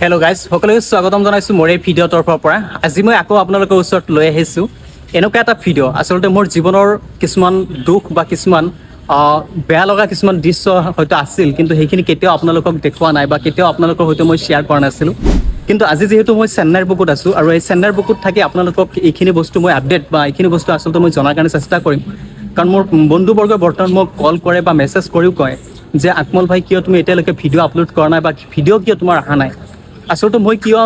Hello' guys সকলোকে স্বাগতম জনাইছোঁ মোৰ এই ভিডিঅ' তৰফৰ পৰা। আজি মই আকৌ আপোনালোকৰ ওচৰত লৈ আহিছোঁ। এনেকুৱা এটা ভিডিঅ' আচলতে মোৰ জীৱনৰ কিছুমান দুখ বা কিছুমান বেয়া লগা কিছুমান দৃশ্য হয়তো আছিল, কিন্তু সেইখিনি কেতিয়াও আপোনালোকক দেখুওৱা নাই বা কেতিয়াও আপোনালোকৰ সৈতে মই শ্বেয়াৰ কৰা নাছিলোঁ। কিন্তু আজি যিহেতু মই চেন্নাইৰ বুকুত আছোঁ আৰু এই চেন্নাইৰ বুকুত থাকি আপোনালোকক এইখিনি বস্তু মই আপডেট বা এইখিনি বস্তু আচলতে মই জনাৰ কাৰণে চেষ্টা কৰিম। কাৰণ মোৰ বন্ধুবৰ্গই বৰ্তমান মোক কল কৰে বা মেছেজ কৰিও কয় যে, আকমল ভাই, কিয় তুমি এতিয়ালৈকে ভিডিঅ' আপলোড কৰা নাই বা ভিডিঅ' কিয় তোমাৰ অহা নাই? আচলতে মই কিয়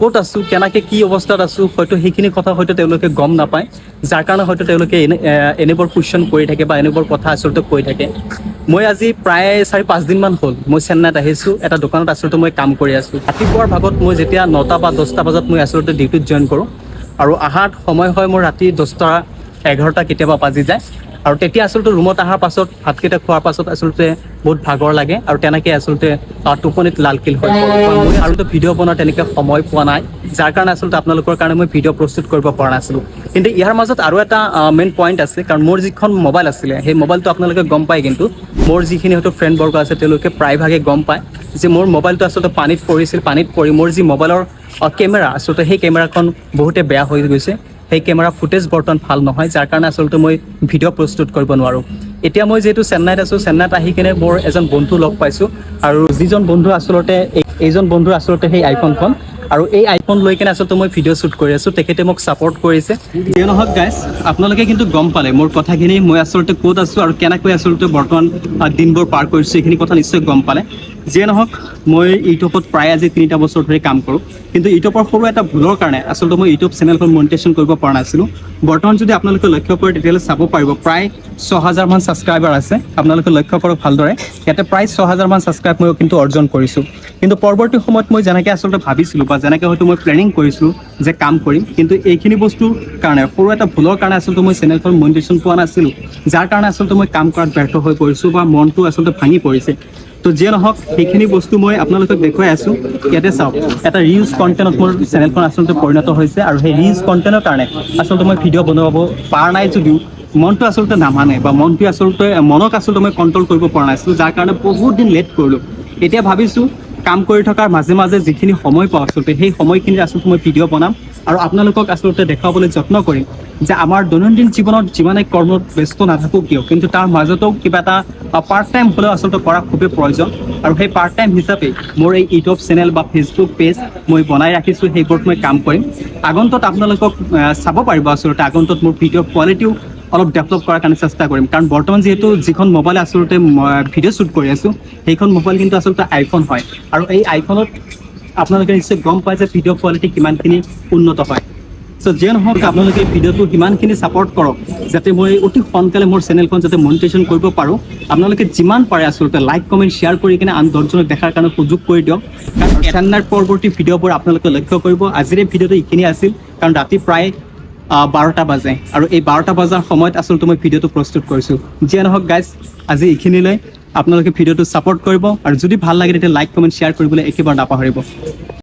ক'ত আছোঁ, কেনেকৈ কি অৱস্থাত আছোঁ, হয়তো সেইখিনি কথা হয়তো তেওঁলোকে গম নাপায়। যাৰ কাৰণে হয়তো তেওঁলোকে এনে এনেবোৰ কুৱেশ্যন কৰি থাকে বা এনেবোৰ কথা আচলতে কৈ থাকে। মই আজি প্ৰায় চাৰি পাঁচদিনমান হ'ল মই চেন্নাইত আহিছোঁ, এটা দোকানত আচলতে মই কাম কৰি আছোঁ। ৰাতিপুৱাৰ ভাগত মই যেতিয়া নটা বা দহটা বজাত মই আচলতে ডিউটিত জইন কৰোঁ, আৰু অহাত সময় হয় মোৰ ৰাতি দহটা, এঘাৰটা কেতিয়াবা বাজি যায়। আৰু তেতিয়া আচলতে ৰুমত অহাৰ পাছত ভাতকেইটা খোৱাৰ পাছত আচলতে বহুত ভাগৰ লাগে আৰু তেনেকৈ আচলতে টোপনিত লালকিল হৈ মই আচলতে ভিডিঅ' বনোৱাৰ তেনেকৈ সময় পোৱা নাই। যাৰ কাৰণে আচলতে আপোনালোকৰ কাৰণে মই ভিডিঅ' প্ৰস্তুত কৰিব পৰা নাছিলোঁ। কিন্তু ইয়াৰ মাজত আৰু এটা মেইন পইণ্ট আছে কাৰণ মোৰ যিখন মোবাইল আছিলে সেই মোবাইলটো আপোনালোকে গম পায় কিন্তু মোৰ যিখিনি হয়তো ফ্ৰেণ্ডবৰ্গ আছে তেওঁলোকে প্ৰায়ভাগে গম পায় যে মোৰ মোবাইলটো আচলতে পানীত পৰিছিল পানীত পৰি মোৰ যি মোবাইলৰ কেমেৰা আচলতে সেই কেমেৰাখন বহুতে বেয়া হৈ গৈছে। সেই কেমেৰা ফুটেজ বৰ্তমান ভালো নহয়, যাৰ কাৰণে আচলতে মই ভিডিঅ' প্ৰস্তুত কৰিব নোৱাৰোঁ। এতিয়া মই যিহেতু চেন্নাইত আছোঁ, চেন্নাইত আহি কিনে মোৰ এজন বন্ধু লগ পাইছোঁ আৰু যিজন বন্ধু আচলতে এইজন বন্ধুৰ আচলতে সেই আইফোনখন আৰু এই আইফোন লৈ কিনে আচলতে মই ভিডিঅ' শ্বুট কৰি আছোঁ, তেখেতে মোক ছাপৰ্ট কৰিছে। যিয়ে নহওক গাইজ আপোনালোকে কিন্তু গম পালে, মোৰ কথাখিনি মই আচলতে ক'ত আছোঁ আৰু কেনেকৈ আচলতে বৰ্তমান দিনবোৰ পাৰ কৰিছোঁ, এইখিনি কথা নিশ্চয় গম পালে। যিয়ে নহওক, মই ইউটিউবত প্ৰায় আজি তিনিটা বছৰ ধৰি কাম কৰোঁ। কিন্তু ইউটিউবৰ সৰু এটা ভুলৰ কাৰণে আচলতে মই ইউটিউব চেনেলখন মনিটেশ্যন কৰিব পৰা নাছিলোঁ। বৰ্তমান যদি আপোনালোকে লক্ষ্য কৰে, তেতিয়াহ'লে চাব পাৰিব, প্ৰায় ছহাজাৰমান ছাবস্ক্ৰাইবাৰ আছে। আপোনালোকে লক্ষ্য কৰক ভালদৰে, ইয়াতে প্ৰায় ছহাজাৰমান ছাবস্ক্ৰাইব মই কিন্তু অৰ্জন কৰিছোঁ। কিন্তু পৰৱৰ্তী সময়ত মই যেনেকৈ আচলতে ভাবিছিলোঁ বা যেনেকৈ হয়তো মই প্লেনিং কৰিছিলোঁ যে কাম কৰিম, কিন্তু এইখিনি বস্তুৰ কাৰণে, সৰু এটা ভুলৰ কাৰণে আচলতে মই চেনেলখন মনিটেশ্যন পোৱা নাছিলোঁ। যাৰ কাৰণে আচলতে মই কাম কৰাত ব্যৰ্থ হৈ পৰিছোঁ বা মনটো আচলতে ভাঙি পৰিছে। তো যিয়ে নহওক, সেইখিনি বস্তু মই আপোনালোকক দেখুৱাই আছোঁ। ইয়াতে চাওক, এটা ৰিউজ কণ্টেণ্টত মোৰ চেনেলখন আচলতে পৰিণত হৈছে আৰু সেই ৰিউজ কণ্টেণ্টৰ কাৰণে আচলতে মই ভিডিঅ' বনাব পৰা নাই যদিও মনটো আচলতে নামানে বা মনটোৱে আচলতে, মনক আচলতে মই কণ্ট্ৰল কৰিব পৰা নাছিলোঁ যাৰ কাৰণে বহুত দিন লেট কৰিলোঁ। এতিয়া ভাবিছোঁ, কাম কৰি থকাৰ মাজে মাজে যিখিনি সময় পাওঁ আচলতে, সেই সময়খিনিত আচলতে মই ভিডিঅ' বনাম আৰু আপোনালোকক আচলতে দেখুৱাবলৈ যত্ন কৰিম। যে আমাৰ দৈনন্দিন জীৱনত যিমানে কৰ্মত ব্যস্ত নাথাকোঁ কিয়, কিন্তু তাৰ মাজতো কিবা এটা পাৰ্ট টাইম হ'লেও আচলতে কৰা খুবেই প্ৰয়োজন। আৰু সেই পাৰ্ট টাইম হিচাপে মোৰ এই ইউটিউব চেনেল বা ফেচবুক পেজ মই বনাই ৰাখিছোঁ, সেইবোৰত মই কাম কৰিম। আগন্তত আপোনালোকক চাব পাৰিব আচলতে, আগন্তত মোৰ ভিডিঅ' কোৱালিটিও অলপ ডেভেলপ কৰাৰ কাৰণে চেষ্টা কৰিম। কাৰণ বৰ্তমান যিহেতু যিখন মোবাইল আচলতে ভিডিঅ' শ্বুট কৰি আছোঁ, সেইখন মোবাইল কিন্তু আচলতে আইফোন হয়। আৰু এই আইফোনত আপোনালোকে নিশ্চয় গম পায় যে ভিডিঅ' কোৱালিটি কিমানখিনি উন্নত হয়। চ' যিয়ে নহওক আপোনালোকে ভিডিঅ'টো সিমানখিনি ছাপৰ্ট কৰক যাতে মই অতি সোনকালে মোৰ চেনেলখন যাতে মনিটেশ্যন কৰিব পাৰোঁ। আপোনালোকে যিমান পাৰে আচলতে লাইক কমেণ্ট শ্বেয়াৰ কৰি কিনে আন দহজনক দেখাৰ কাৰণে সুযোগ কৰি দিয়ক। কাৰণ চেন্নাইৰ পৰৱৰ্তী ভিডিঅ'বোৰ আপোনালোকে লক্ষ্য কৰিব। আজিৰ ভিডিঅ'টো এইখিনি আছিল কাৰণ ৰাতি প্ৰায় বাৰটা বাজে। আৰু এই বাৰটা বজাৰ সময়ত আচলতে মই ভিডিঅ'টো প্ৰস্তুত কৰিছোঁ। যিয়ে নহওক গাইজ আজি এইখিনিলৈ আপোনালোকে ভিডিঅ'টো ছাপৰ্ট কৰিব। আৰু যদি ভালো লাগে তেতিয়া লাইক কমেণ্ট শ্বেয়াৰ কৰিবলৈ একেবাৰে নাপাহৰিব।